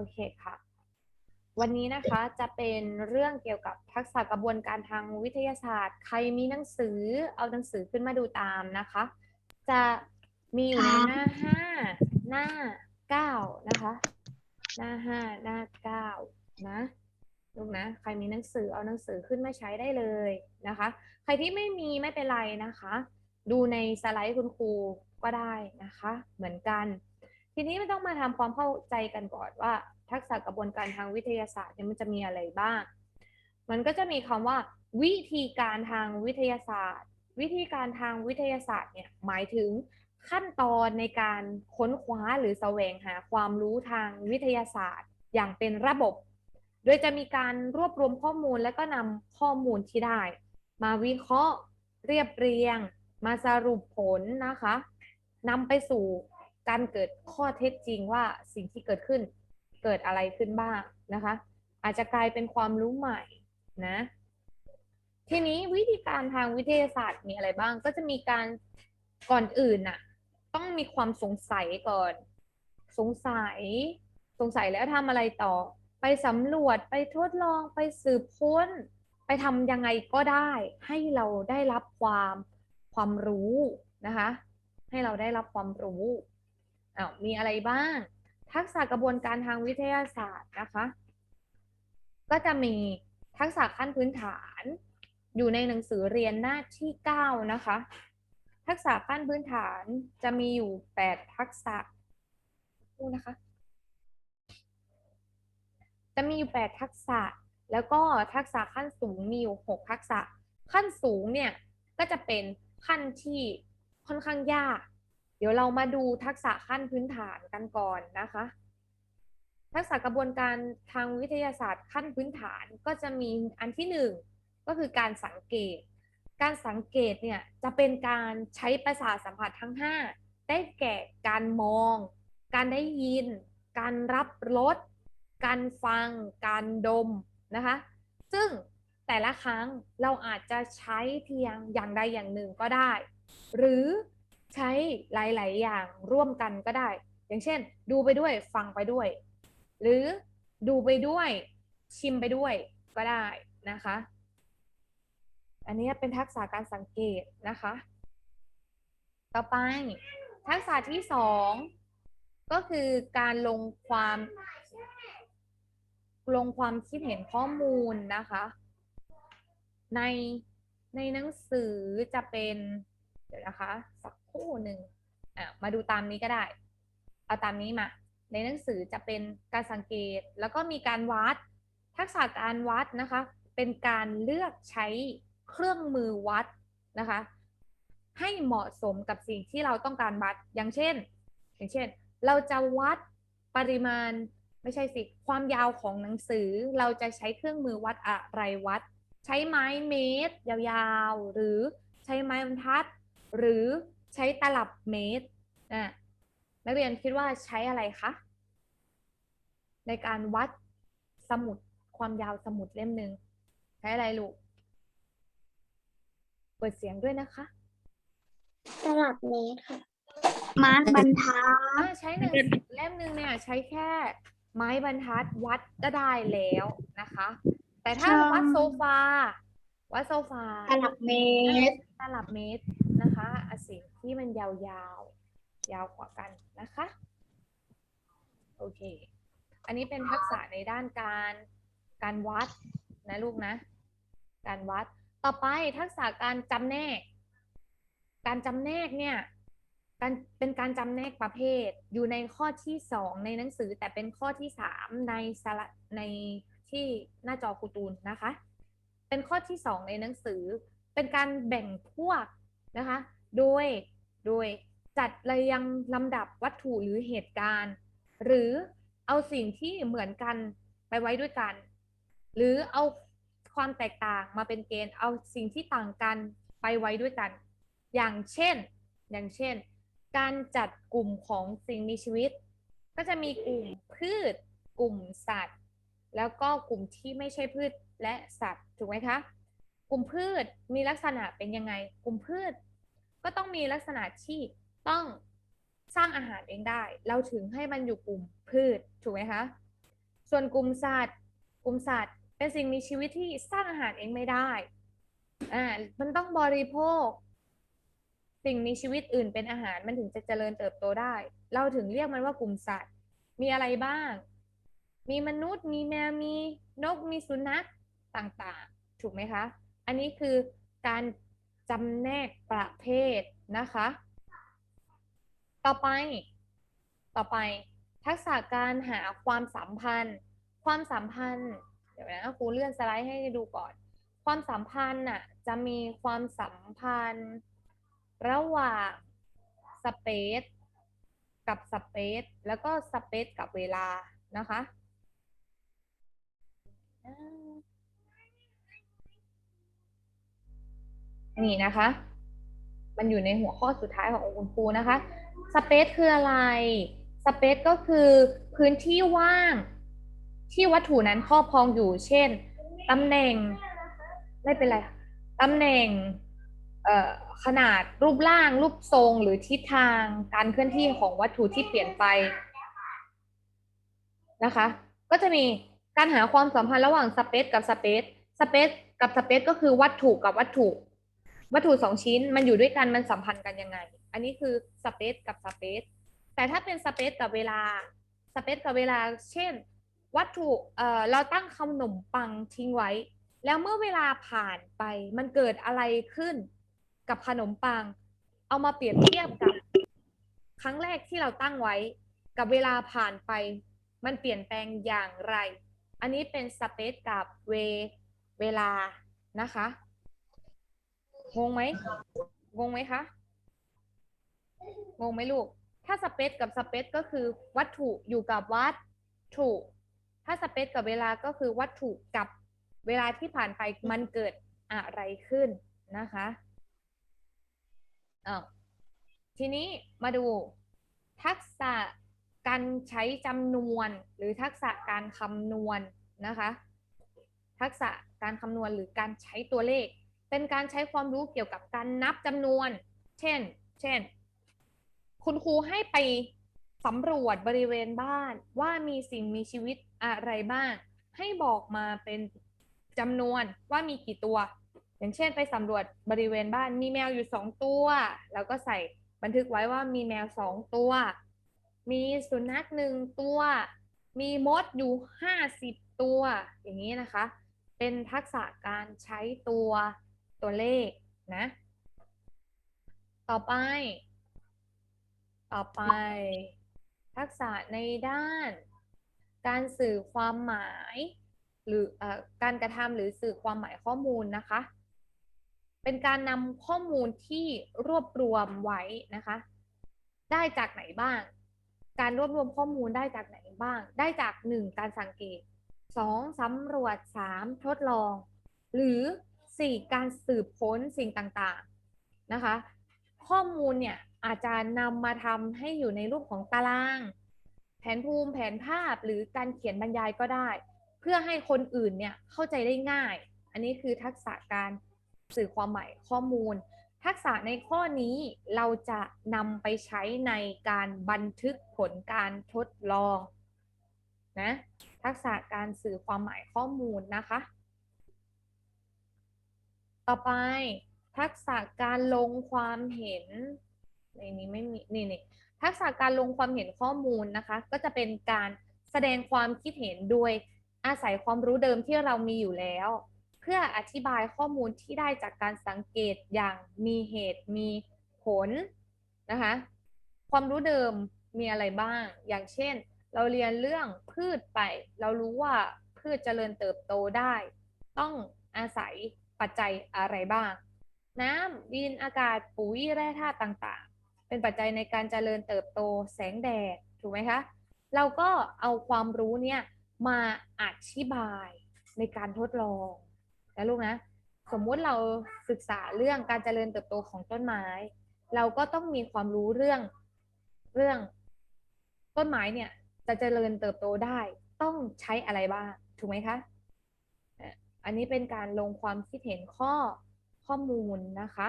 อเคค่ะ วันนี้นะคะจะเป็นเรื่องเกี่ยวกับทักษะกระบวนการทางวิทยาศาสตร์ ใครมีหนังสือเอาหนังสือขึ้นมาดูตามนะคะ จะมีอยู่ในหน้าห้าหน้าเก้านะคะ หน้าห้าหน้าเก้านะลูกนะ ใครมีหนังสือเอาหนังสือขึ้นมาใช้ได้เลยนะคะ ใครที่ไม่มีไม่เป็นไรนะคะ ดูในสไลด์คุณครูก็ได้นะคะ เหมือนกัน ทีนี้ไม่ต้องมาทำความเข้าใจกันก่อนว่า ทักษะกระบวนการทางวิทยาศาสตร์เนี่ยมันจะมีอะไรบ้าง มันก็จะมีคำว่า วิธีการทางวิทยาศาสตร์ วิธีการทางวิทยาศาสตร์เนี่ยหมายถึงขั้นตอนในการค้นคว้าหรือแสวงหาความรู้ทางวิทยาศาสตร์ อย่างเป็นระบบ โดยจะมีการรวบรวมข้อมูลและก็นำข้อมูลที่ได้ มาวิเคราะห์ เรียบเรียง มาสรุปผลนะคะนำไปสู่ การเกิดข้อเท็จจริงว่าสิ่งที่เกิดขึ้นเกิดอะไรขึ้นบ้างนะคะ อาจจะกลายเป็นความรู้ใหม่นะทีนี้วิธีการทางวิทยาศาสตร์มีอะไรบ้าง ก็จะมีการก่อนอื่นน่ะ ต้องมีความสงสัยก่อน สงสัย สงสัยแล้วทำอะไรต่อ ไปสำรวจไปทดลองไปสืบค้น ไปทำยังไงก็ได้ ให้เราได้รับความความรู้นะคะ ให้เราได้รับความรู้ อ้าวมีอะไรบ้าง ทักษะกระบวนการทางวิทยาศาสตร์นะคะ ก็จะมีทักษะขั้นพื้นฐานอยู่ในหนังสือเรียนหน้าที่ 9 นะคะ ทักษะขั้นพื้นฐานจะมีอยู่ 8 ทักษะูนะคะ จะมีอยู่ 8 ทักษะ แล้วก็ทักษะขั้นสูงมีอยู่ 6 ทักษะ ขั้นสูงเนี่ย ก็จะเป็นขั้นที่ค่อนข้างยาก เดี๋ยวเรามาดูทักษะขั้นพื้นฐานกันก่อนนะคะ ทักษะกระบวนการทางวิทยาศาสตร์ขั้นพื้นฐานก็จะมีอันที่หนึ่งก็คือการสังเกต การสังเกตเนี่ยจะเป็นการใช้ประสาทสัมผัสทั้ง 5 ได้แก่การมอง การได้ยิน การรับรส การฟัง การดมนะคะ ซึ่งแต่ละครั้งเราอาจจะใช้เพียงอย่างใดอย่างหนึ่งก็ได้ หรือ ใช้หลาย ๆ อย่างร่วมกันก็ได้ อย่างเช่น ดูไปด้วยฟังไปด้วย หรือดูไปด้วยชิมไปด้วยก็ได้นะคะ อันนี้เป็นทักษะการสังเกตนะคะ ต่อไปทักษะที่สองก็คือการลงความลงความคิดเห็นข้อมูลนะคะ ในในหนังสือจะเป็น เดี๋ยวนะคะ สัก คู่หนึ่งอะมาดูตามนี้ก็ได้ เอาตามนี้มา ในหนังสือจะเป็นการสังเกต แล้วก็มีการวัด ทักษะการวัดนะคะ เป็นการเลือกใช้เครื่องมือวัดนะคะ ให้เหมาะสมกับสิ่งที่เราต้องการวัด อย่างเช่น อย่างเช่น เราจะวัดปริมาณไม่ใช่สิ ความยาวของหนังสือ เราจะใช้เครื่องมือวัดอะไรวัด ใช้ไม้เมตร ยาวๆ หรือใช้ไม้บรรทัด หรือ ใช้ตลับเมตรนะนักเรียนคิดว่าใช้อะไรคะในการวัดสมุดความยาวสมุดเล่มหนึ่งใช้อะไรลูกเปิดเสียงด้วยนะคะ ตลับเมตรค่ะมาร์กบรรทัดอ่าใช้หนังสือเล่มหนึ่งเนี่ยใช้แค่ไม้บรรทัดวัดก็ได้แล้วนะคะ แต่ถ้าใช่วัดโซฟาวัดโซฟาตลับเมตรตลับเมตรนะคะอาสิ่ง ที่มันยาวๆยาวกว่ากันนะคะ โอเค อันนี้เป็นทักษะในด้านการการวัดนะลูกนะ การวัด ต่อไปทักษะการจำแนก การจำแนกเนี่ยการเป็นการจำแนกประเภทอยู่ในข้อที่สองในหนังสือแต่เป็นข้อที่สามในสละในที่หน้าจอครูตูนนะคะ เป็นข้อที่สองในหนังสือ เป็นการแบ่งพวกนะคะ โดย โดยจัดเรียงลำดับวัตถุหรือเหตุการณ์ หรือเอาสิ่งที่เหมือนกันไปไว้ด้วยกัน หรือเอาความแตกต่างมาเป็นเกณฑ์เอาสิ่งที่ต่างกันไปไว้ด้วยกัน อย่างเช่น อย่างเช่น การจัดกลุ่มของสิ่งมีชีวิต ก็จะมีกลุ่มพืช กลุ่มสัตว์ แล้วก็กลุ่มที่ไม่ใช่พืชและสัตว์ถูกไหมคะ กลุ่มพืชมีลักษณะเป็นยังไง กลุ่มพืช ก็ต้องมีลักษณะที่ต้องสร้างอาหารเองได้ เราถึงให้มันอยู่กลุ่มพืชถูกไหมคะ ส่วนกลุ่มสัตว์ กลุ่มสัตว์ เป็นสิ่งมีชีวิตที่สร้างอาหารเองไม่ได้ อ่า มันต้องบริโภค สิ่งมีชีวิตอื่นเป็นอาหารมันถึงจะเจริญเติบโตได้ เราถึงเรียกมันว่ากลุ่มสัตว์ มีอะไรบ้าง มีมนุษย์ มีแมว มีนก มีสุนัข ต่างๆ ถูกไหมคะ อันนี้คือการ จำแนกประเภทนะคะ ต่อไป ต่อไป ทักษะการหาความสัมพันธ์ ความสัมพันธ์ เดี๋ยวนะครูเลื่อนสไลด์ให้ดูก่อน ความสัมพันธ์น่ะจะมีความสัมพันธ์ ระหว่างสเปซกับสเปซแล้วก็สเปซกับเวลานะคะ นี่นะคะ มันอยู่ในหัวข้อสุดท้ายของคุณครูนะคะสเปซคืออะไรสเปซก็คือพื้นที่ว่าง ที่วัตถุนั้นครอบครองอยู่ เช่นตำแหน่งไม่เป็นไรตำแหน่งขนาดรูปร่าง รูปทรงหรือทิศทางการเคลื่อนที่ของวัตถุที่เปลี่ยนไปนะคะ ก็จะมีการหาความสัมพันธ์ระหว่างสเปซกับสเปซสเปซกับสเปซก็คือวัตถุกับวัตถุ วัตถุสองชิ้นมันอยู่ด้วยกันมันสัมพันธ์กันยังไง อันนี้คือสเปซกับสเปซแต่ถ้าเป็นสเปซกับเวลาสเปซกับเวลา เช่น วัตถุเอ่อเราตั้งขนมปังทิ้งไว้ แล้วเมื่อเวลาผ่านไปมันเกิดอะไรขึ้นกับขนมปัง เอามาเปรียบเทียบกับ ครั้งแรกที่เราตั้งไว้ กับเวลาผ่านไป มันเปลี่ยนแปลงอย่างไร อันนี้เป็นสเปซกับเวเวลานะคะ งงไหมงงไหมคะงงไหมลูก ถ้าสเปซกับสเปซก็คือวัตถุอยู่กับวัตถุ ถ้าสเปซกับเวลาก็คือวัตถุกับเวลาที่ผ่านไปมันเกิดอะไรขึ้นนะคะอาทีนี้มาดูทักษะการใช้จำนวนหรือทักษะการคำนวณนะคะ ทักษะการคำนวณหรือการใช้ตัวเลข เป็นการใช้ความรู้เกี่ยวกับการนับจำนวน เช่น เช่น คุณครูให้ไปสำรวจบริเวณบ้านว่ามีสิ่งมีชีวิตอะไรบ้าง ให้บอกมาเป็นจำนวนว่ามีกี่ตัว อย่างเช่น ไปสำรวจบริเวณบ้านมีแมวอยู่สองตัว แล้วก็ใส่บันทึกไว้ว่ามีแมวสองตัว มีสุนัขหนึ่งตัว มีมดอยู่ห้าสิบตัว อย่างนี้นะคะ เป็นทักษะการใช้ตัว ตัวเลขนะ ต่อไป ต่อไป ทักษะในด้าน การสื่อความหมาย หรืออการกระทำหรือสื่อความหมายข้อมูลนะคะ เป็นการนำข้อมูลที่รวบรวมไว้นะคะ ได้จากไหนบ้าง การรวบรวมข้อมูลได้จากไหนบ้าง ได้จากหนึ่งการสังเกตสองสำรวจสามทดลอง หรือ สี่การสืบค้นสิ่งต่างๆนะคะ ข้อมูลเนี่ยอาจจะนำมาทำให้อยู่ในรูปของตาราง แผนภูมิแผนภาพหรือการเขียนบรรยายก็ได้ เพื่อให้คนอื่นเนี่ยเข้าใจได้ง่าย อันนี้คือทักษะการสื่อความหมายข้อมูล ทักษะในข้อนี้เราจะนำไปใช้ในการบันทึกผลการทดลองนะทักษะการสื่อความหมายข้อมูลนะคะ ต่อไปทักษะการลงความเห็นในนี้ไม่มีนี่นี่ทักษะการลงความเห็นข้อมูลนะคะ ก็จะเป็นการแสดงความคิดเห็นโดยอาศัยความรู้เดิมที่เรามีอยู่แล้ว เพื่ออธิบายข้อมูลที่ได้จากการสังเกตอย่างมีเหตุมีผลนะคะ ความรู้เดิมมีอะไรบ้าง อย่างเช่น เราเรียนเรื่องพืชไป เรารู้ว่าพืชเจริญเติบโตได้ ต้องอาศัย ปัจจัยอะไรบ้าง น้ำดินอากาศปุ๋ยแร่ธาตุต่างๆ เป็นปัจจัยในการเจริญเติบโตแสงแดดถูกไหมคะเราก็เอาความรู้เนี่ยมาอธิบายในการทดลองนะลูกนะสมมุติเราศึกษาเรื่องการเจริญเติบโตของต้นไม้ เราก็ต้องมีความรู้เรื่องเรื่อง ต้นไม้เนี่ยจะเจริญเติบโตได้ต้องใช้อะไรบ้างถูกไหมคะ อันนี้เป็นการลงความคิดเห็นข้อข้อมูลนะคะ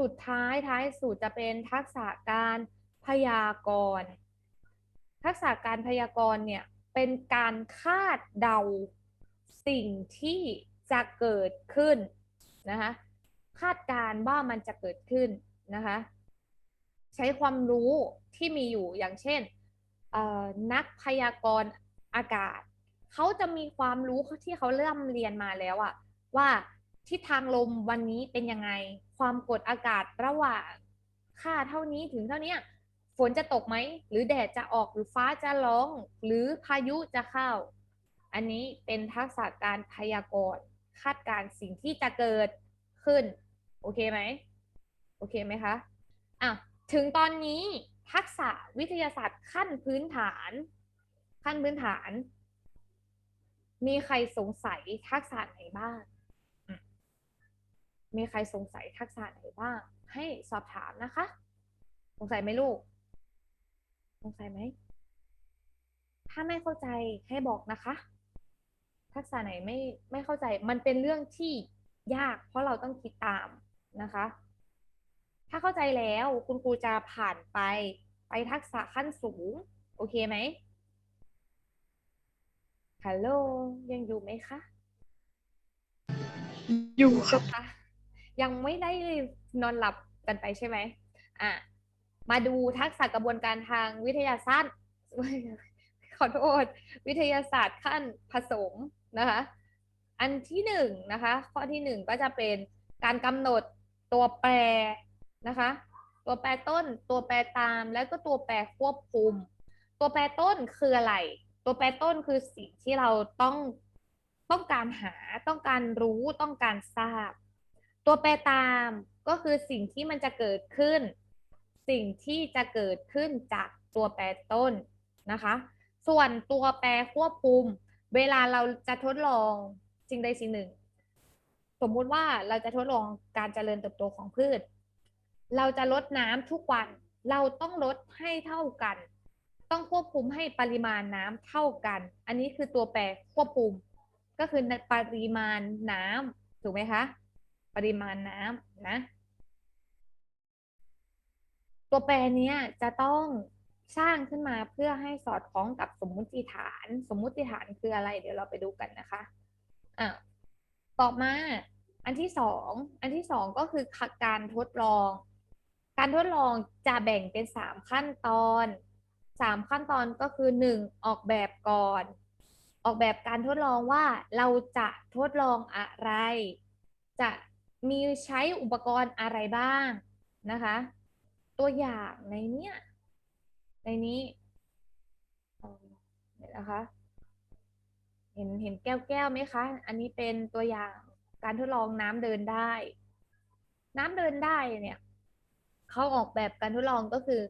สุดท้ายท้ายสุดจะเป็นทักษะการพยากรณ์ทักษะการพยากรณ์เนี่ยเป็นการคาดเดาสิ่งที่จะเกิดขึ้นนะคะคาดการณ์ว่ามันจะเกิดขึ้นนะคะ ใช้ความรู้ที่มีอยู่อย่างเช่นนักพยากรณ์อากาศ เขาจะมีความรู้ที่เขาเริ่มเรียนมาแล้วอะว่าทิศทางลมวันนี้เป็นยังไง ความกดอากาศระหว่างค่าเท่านี้ถึงเท่านี้ฝนจะตกไหม หรือแดดจะออกหรือฟ้าจะร้อง หรือพายุจะเข้า อันนี้เป็นทักษะการพยากรณ์คาดการณ์สิ่งที่จะเกิดขึ้น โอเคไหมโอเคไหมคะอะถึงตอนนี้ทักษะวิทยาศาสตร์ขั้นพื้นฐาน ขั้นพื้นฐาน มีใครสงสัยทักษะไหนบ้างอืมมีใครสงสัยทักษะไหนบ้าง ให้สอบถามนะคะ สงสัยไหมลูก สงสัยไหม ถ้าไม่เข้าใจให้บอกนะคะ ทักษะไหนไม่ไม่เข้าใจ มันเป็นเรื่องที่ยาก เพราะเราต้องคิดตามนะคะ ถ้าเข้าใจแล้วคุณครูจะผ่านไปไปทักษะขั้นสูง โอเคไหม ฮัลโหลยังอยู่ไหมคะ อยู่ครับคะยังไม่ได้นอนหลับกันไปใช่ไหมอะมาดูทักษะกระบวนการทางวิทยาศาสตร์ขอโทษ วิทยาศาสตร์ขั้นผสมนะคะ อันที่หนึ่งนะคะ ข้อที่หนึ่งก็จะเป็นการกำหนดตัวแปรนะคะ ตัวแปรต้น ตัวแปรตาม แล้วก็ตัวแปรควบคุม ตัวแปรต้นคืออะไร ตัวแปรต้นคือสิ่งที่เราต้องต้องการหาต้องการรู้ต้องการทราบ ตัวแปรตามก็คือสิ่งที่มันจะเกิดขึ้น สิ่งที่จะเกิดขึ้นจากตัวแปรต้นนะคะ ส่วนตัวแปรควบคุม เวลาเราจะทดลองสิ่งใดสิ่งหนึ่ง สมมุติว่าเราจะทดลองการเจริญเติบโตของพืช เราจะลดน้ำทุกวันเราต้องลดให้เท่ากัน ต้องควบคุมให้ปริมาณน้ำเท่ากัน อันนี้คือตัวแปรควบคุม ก็คือปริมาณน้ำถูกไหมคะ ปริมาณน้ำนะ ตัวแปรนี้จะต้องสร้างขึ้นมาเพื่อให้สอดคล้องกับสมมุติฐาน สมมุติฐานคืออะไร เดี๋ยวเราไปดูกันนะคะอะต่อมาอันที่สองอันที่สองก็คือการทดลอง การทดลองจะแบ่งเป็นสามขั้นตอน สามขั้นตอนก็คือหนึ่งออกแบบก่อน ออกแบบการทดลองว่าเราจะทดลองอะไร จะมีใช้อุปกรณ์อะไรบ้างนะคะ ตัวอย่างในเนี้ยในนี้เอ่อเดี๋ยวนะคะ เห็นเห็นแก้วแก้วไหมคะ อันนี้เป็นตัวอย่างการทดลองน้ำเดินได้ น้ำเดินได้เนี่ยเขาออกแบบการทดลองก็คือ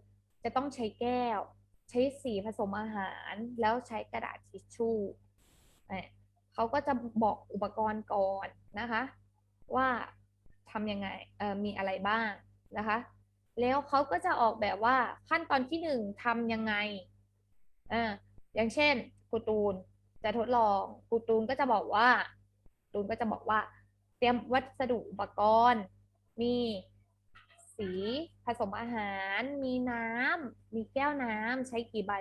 จะต้องใช้แก้ว ใช้สีผสมอาหารแล้วใช้กระดาษทิชชู่เนี่ยเขาก็จะบอกอุปกรณ์ก่อนนะคะ ว่าทำยังไงมีอะไรบ้างนะคะ แล้วเขาก็จะออกแบบว่าขั้นตอนที่หนึ่งทำยังไงอ่าอย่างเช่นครูตูนจะทดลองครูตูนก็จะบอกว่าตูนก็จะบอกว่า เตรียมวัสดุอุปกรณ์ มี สีผสมอาหาร มีน้ำมีแก้วน้ำใช้กี่ใบ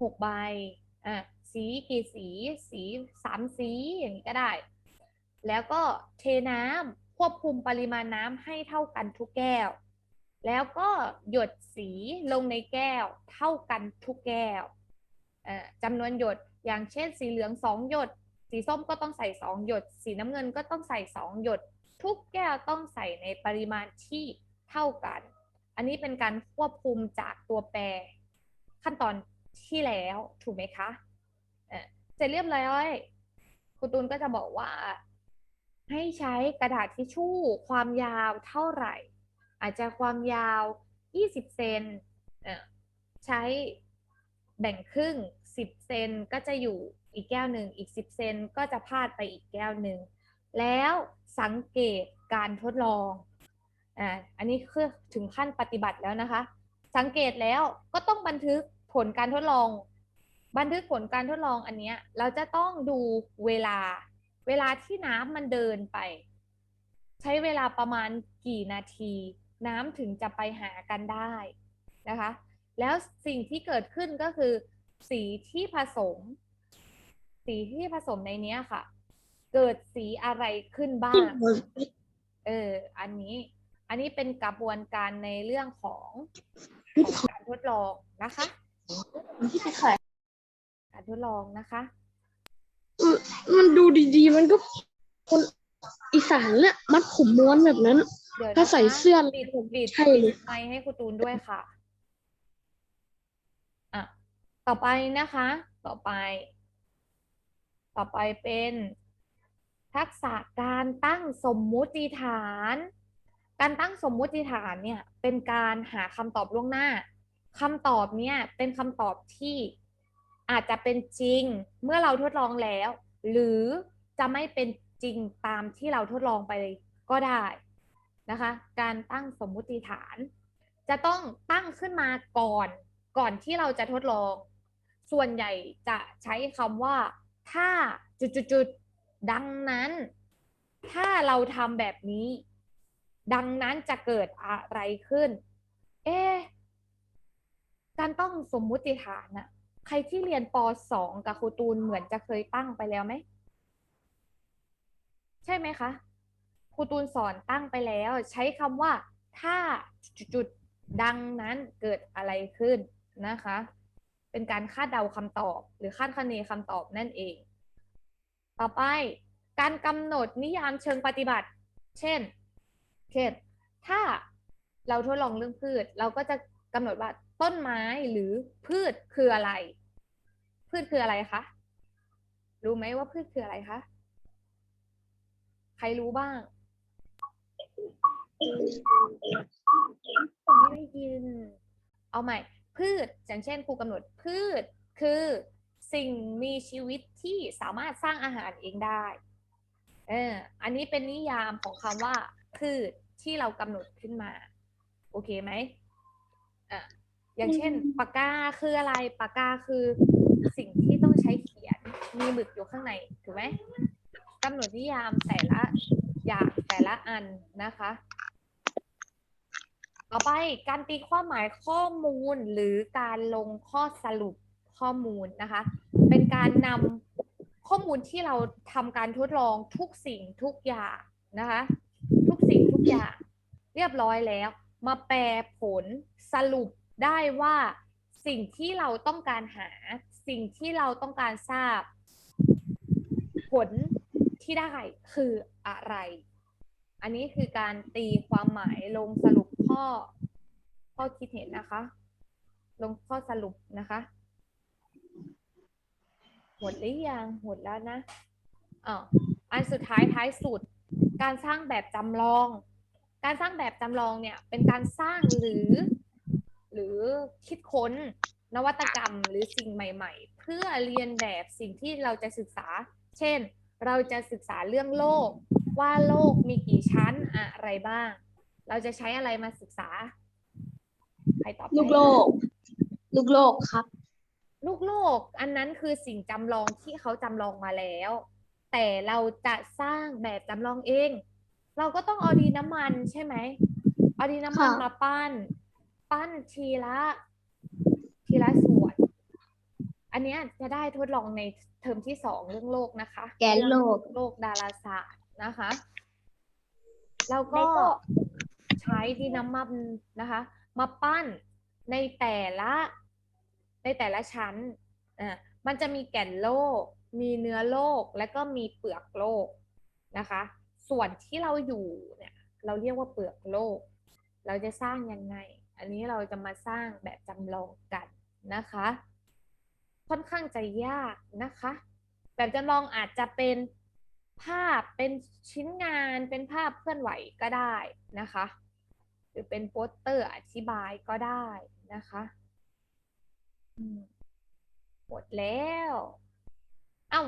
หกใบอะสีกี่สีสีสามสีอย่างนี้ก็ได้ แล้วก็เทน้ำควบคุมปริมาณน้ำให้เท่ากันทุกแก้ว แล้วก็หยดสีลงในแก้วเท่ากันทุกแก้วอ่อจำนวนหยดอย่างเช่นสีเหลืองสองหยด สีส้มก็ต้องใส่สองหยด สีน้ำเงินก็ต้องใส่สองหยด ทุกแก้วต้องใส่ในปริมาณที่เท่ากัน อันนี้เป็นการควบคุมจากตัวแปรขั้นตอนที่แล้วถูกไหมคะเสร็จเรียบร้อยครูตูนก็จะบอกว่า ให้ใช้กระดาษทิชชู่ความยาวเท่าไหร่ อาจจะความยาว 20 เซนเอ่อใช้แบ่งครึ่ง 10 เซนก็จะอยู่อีกแก้วหนึ่งอีก 10 เซนก็จะพาดไปอีกแก้วหนึ่งแล้ว สังเกตการทดลองอ่าอันนี้คือถึงขั้นปฏิบัติแล้วนะคะ สังเกตแล้วก็ต้องบันทึกผลการทดลอง บันทึกผลการทดลองอันนี้เราจะต้องดูเวลา เวลาที่น้ำมันเดินไป ใช้เวลาประมาณกี่นาที น้ำถึงจะไปหากันได้นะคะ แล้วสิ่งที่เกิดขึ้นก็คือ สีที่ผสม สีที่ผสมในนี้ค่ะ เกิดสีอะไรขึ้นบ้าง เออ อันนี้ อันนี้เป็นกระบวนการในเรื่องของของการทดลองนะคะ ที่ไปขายการทดลองนะคะ มันดูดีๆ มันก็คนอีสานเนี่ยมัดผมม้วนแบบนั้น เดี๋ยวถ้าใส่นะคะเสื้อปิดปิดใช่เลย ไมค์ให้ครูตูนด้วยค่ะ อะ ต่อไปนะคะ ต่อไป ต่อไปเป็น ทักษะการตั้งสมมุติฐาน การตั้งสมมุติฐานเนี่ยเป็นการหาคำตอบล่วงหน้าคำตอบเนี่ยเป็นคำตอบที่อาจจะเป็นจริงเมื่อเราทดลองแล้ว หรือจะไม่เป็นจริงตามที่เราทดลองไปก็ได้นะคะ การตั้งสมมุติฐาน จะต้องตั้งขึ้นมาก่อนก่อนที่เราจะทดลอง ส่วนใหญ่จะใช้คำว่า ถ้าจุดๆๆ ดังนั้น ถ้าเราทำแบบนี้ ดังนั้นจะเกิดอะไรขึ้น เอ๊การต้องสมมุติฐานอะใครที่เรียนป .2 กับครูตูนเหมือนจะเคยตั้งไปแล้วไหม ใช่ไหมคะครูตูนสอนตั้งไปแล้ว ใช้คำว่า ถ้าจุดๆดังนั้นเกิดอะไรขึ้นนะคะ เป็นการคาดเดาคำตอบ หรือคาดคะเนคำตอบนั่นเอง ต่อไปการกำหนดนิยามเชิงปฏิบัติ เช่น เช่น ถ้าเราทดลองเรื่องพืช เราก็จะกำหนดว่าต้นไม้หรือพืชคืออะไร พืชคืออะไรคะ รู้ไหมว่าพืชคืออะไรคะ ใครรู้บ้างไม่ได้ยิน เอาใหม่ พืชอย่างเช่นครูกำหนดพืชคือ สิ่งมีชีวิตที่สามารถสร้างอาหารเองได้เอออันนี้เป็นนิยามของคำว่าพืชที่เรากำหนดขึ้นมา โอเคไหมอะอย่างเช่นปากกาคืออะไรปากกาคือสิ่งที่ต้องใช้เขียนมีหมึกอยู่ข้างในถูกไหมกำหนดนิยามแต่ละอย่างแต่ละอันนะคะ ต่อไปการตีความหมายข้อมูลหรือการลงข้อสรุป ข้อมูลนะคะ เป็นการนำข้อมูลที่เราทำการทดลองทุกสิ่งทุกอย่างนะคะ ทุกสิ่งทุกอย่าง เรียบร้อยแล้ว มาแปลผลสรุปได้ว่าสิ่งที่เราต้องการหา สิ่งที่เราต้องการทราบ ผลที่ได้คืออะไร อันนี้คือการตีความหมายลงสรุปข้อ ข้อคิดเห็นนะคะ ลงข้อสรุปนะคะ หมดหรือยังหมดแล้วนะอ่าอันสุดท้ายท้ายสุด การสร้างแบบจำลอง การสร้างแบบจำลองเนี่ยเป็นการสร้างหรือ หรือคิดค้นนวัตกรรมหรือสิ่งใหม่ ๆ เพื่อเรียนแบบสิ่งที่เราจะศึกษา เช่น เราจะศึกษาเรื่องโลก ว่าโลกมีกี่ชั้นอะไรบ้าง เราจะใช้อะไรมาศึกษา ใครตอบลูกโลก ลูกโลกครับ ลูกโลก อันนั้นคือสิ่งจำลองที่เขาจำลองมาแล้ว แต่เราจะสร้างแบบจำลองเอง เราก็ต้องเอาดินน้ำมันใช่ไหมเอาดินน้ำมันค่ะมาปั้น ปั้นทีละทีละส่วน อันเนี้ยจะได้ทดลองในเทอมที่สองเรื่องโลกนะคะ แกนโลกโลกดาราศาสตร์นะคะ แล้วก็ใช้ดินน้ำมันนะคะ มาปั้นในแต่ละ ในแต่ละชั้นอะมันจะมีแก่นโลก มีเนื้อโลก และก็มีเปลือกโลกนะคะ ส่วนที่เราอยู่เนี่ยเราเรียกว่าเปลือกโลก เราจะสร้างยังไง อันนี้เราจะมาสร้างแบบจำลองกันนะคะ ค่อนข้างจะยากนะคะ แบบจำลองอาจจะเป็นภาพเป็นชิ้นงานเป็นภาพเคลื่อนไหวก็ได้นะคะ หรือเป็นโปสเตอร์อธิบายก็ได้นะคะ หมดแล้ว เอ้า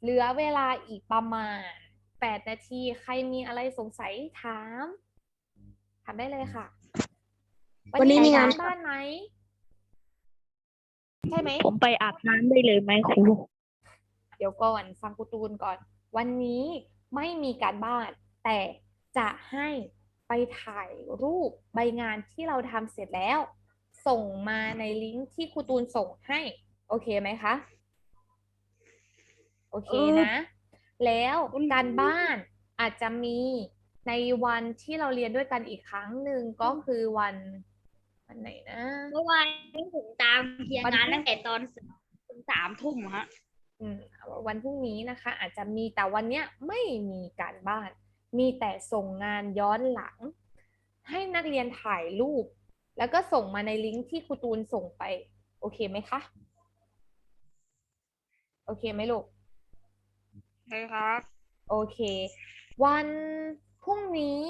เหลือเวลาอีกประมาณแปดนาที ใครมีอะไรสงสัยถาม ถามได้เลยค่ะ วันนี้มีงานทำบ้านไหม ใช่ไหม ผมไปอาบน้ำได้เลยไหมครู เดี๋ยวก่อนฟังครูตูนก่อน วันนี้ไม่มีการบ้าน แต่จะให้ไปถ่ายรูปใบงานที่เราทำเสร็จแล้ว ส่งมาในลิงก์ที่ครูตูนส่งให้ โอเคไหมคะ โอเคนะ แล้วการบ้านอาจจะมีในวันที่เราเรียนด้วยกันอีกครั้งหนึ่งก็คือวันวันไหนนะเมื่อวานนี้ผมตามเคลียร์งานตั้งแต่ตอนถึงสามทุ่มฮะอืมวันพรุ่งนี้นะคะ อาจจะมีแต่วันเนี้ยไม่มีการบ้าน มีแต่ส่งงานย้อนหลัง ให้นักเรียนถ่ายรูป แล้วก็ส่งมาในลิงก์ที่ครูตูนส่งไป โอเคไหมคะ โอเคไหมลูกใช่ครับ โอเค วันพรุ่งนี้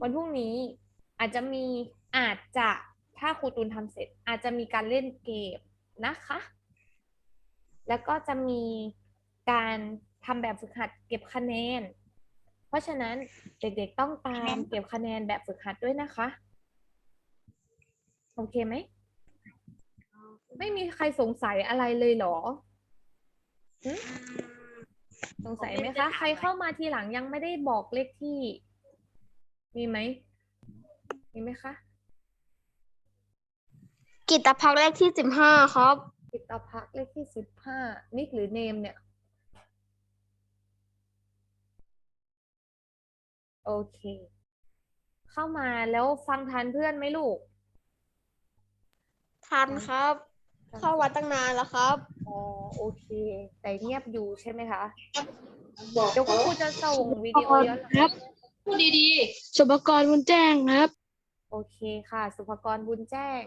วันพรุ่งนี้อาจจะมีอาจจะถ้าครูตูนทำเสร็จ อาจจะมีการเล่นเกมนะคะ แล้วก็จะมีการทำแบบฝึกหัดเก็บคะแนน เพราะฉะนั้นเด็กๆต้องตามเก็บคะแนนแบบฝึกหัดด้วยนะคะ โอเคไหม ไม่มีใครสงสัยอะไรเลยเหรอหึสงสัยไหมคะ ใครเข้ามาทีหลังยังไม่ได้บอกเลขที่ มีไหม มีไหมคะ กิตภักษ์เลขที่สิบห้าครับ กิตภักษ์เลขที่สิบห้านิกหรือเนมเนี่ย โอเค เข้ามาแล้วฟังทันเพื่อนไหมลูก ทันครับ เข้าวัดตั้งนานแล้วครับ อ๋อโอเค แต่เงียบอยู่ใช่ไหมคะเดี๋ยวคุณครูจะส่งวิดีโอย้อนหลังครับ พูดดีสุภกรบุญแจ้งครับ โอเคค่ะ สุภกรบุญแจ้ง